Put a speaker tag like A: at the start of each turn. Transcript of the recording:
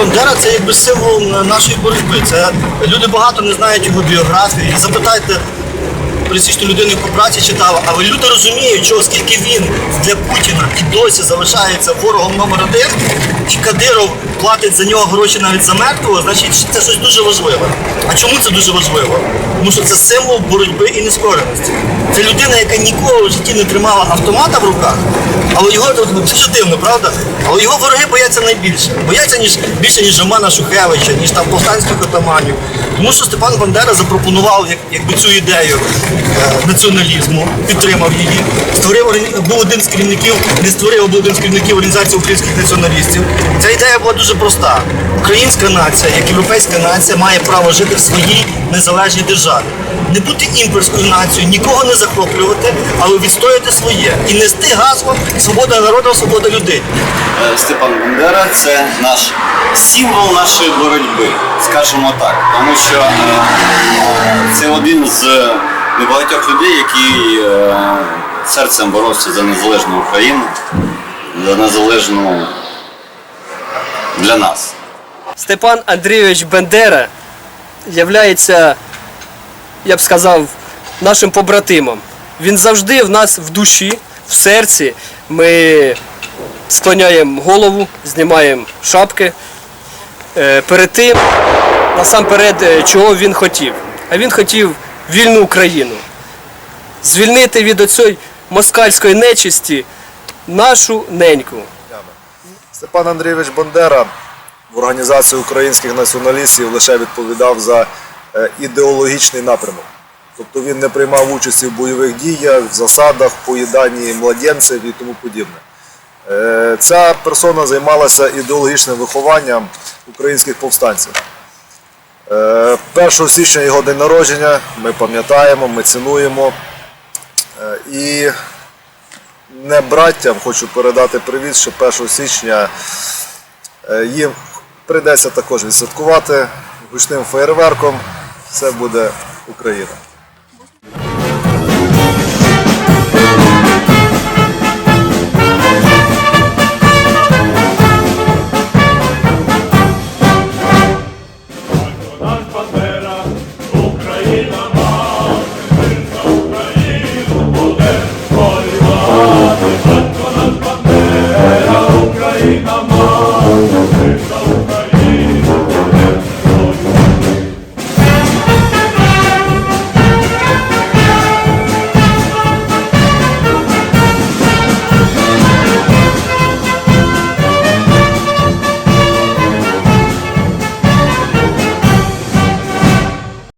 A: Бандера це якби символ нашої боротьби. Це люди багато не знають його біографії. Запитайте пересічну людину, яку праці читала, але люди розуміють, що оскільки він для Путіна і досі залишається ворогом номер один, і Кадиров платить за нього гроші навіть за мертвого, значить це щось дуже важливе. А чому це дуже важливо? Тому що це символ боротьби і нескореності. Це людина, яка ніколи в житті не тримала автомата в руках, але його це ж дивно, правда? Але його вороги бояться найбільше. Бояться ніж більше, ніж Романа Шухевича, ніж там повстанських отаманів. Тому що Степан Бандера запропонував як, якби цю ідею е, націоналізму, підтримав її. Створив був один з керівників, не створив, був один з керівників організації українських націоналістів. Ця ідея була дуже проста. Українська нація, як європейська нація, має право жити в своїй незалежній державі. Не бути імперською нацією, нікого не захоплювати, але відстояти своє і нести гасло свобода народу, свобода людей.
B: Е, Степан Бандера це наш символ нашої боротьби, скажімо так. Тому що е, це один з небагатьох людей, який е, серцем боровся за незалежну Україну, за незалежну для нас.
C: Степан Андрійович Бендера являється, я б сказав, нашим побратимом. Він завжди в нас в душі, в серці. Ми склоняємо голову, знімаємо шапки. Е, Перед тим, насамперед, е, чого він хотів. А він хотів вільну Україну. Звільнити від оцієї москальської нечисті нашу неньку.
D: Степан Андрійович Бандера в організації українських націоналістів лише відповідав за ідеологічний напрямок. Тобто він не приймав участі в бойових діях, в засадах, поїданні младенців і тому подібне. Е, Ця персона займалася ідеологічним вихованням українських повстанців. Е, 1 січня його день народження ми пам'ятаємо, ми цінуємо. Е, І не браттям хочу передати привіт, що 1 січня е, їм прийдеться також відсвяткувати гучним феєрверком. Це буде Україна.